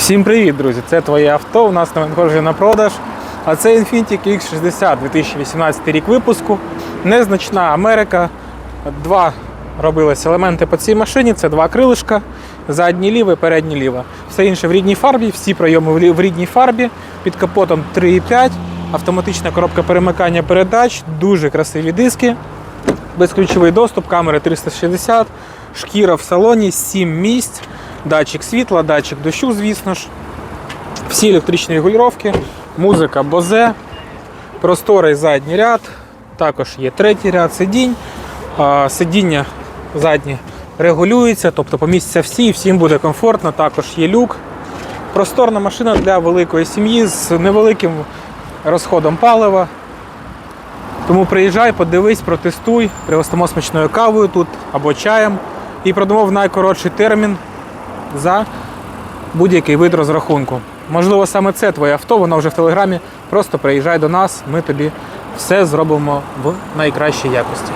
Всім привіт, друзі! Це твоє авто. У нас на надходження на продаж. А це Infiniti X60 2018 рік випуску. Незначна Америка. Два робились елементи по цій машині. Це два крилишка, заднє ліве, переднє ліве. Все інше в рідній фарбі, всі прийоми в рідній фарбі. Під капотом 3,5, автоматична коробка перемикання передач, дуже красиві диски. Безключовий доступ, камери 360, шкіра в салоні, 7 місць, датчик світла, датчик дощу, звісно ж. Всі електричні регулювання, музика Bose, просторий задній ряд, також є третій ряд сидінь. Сидіння задні регулюється, тобто помістяться всі, всім буде комфортно. Також є люк. Просторна машина для великої сім'ї з невеликим розходом палива. Тому приїжджай, подивись, протестуй, пригостимо смачною кавою тут або чаєм і продамо найкоротший термін за будь-який вид розрахунку. Можливо, саме це твоє авто, воно вже в телеграмі. Просто приїжджай до нас, ми тобі все зробимо в найкращій якості.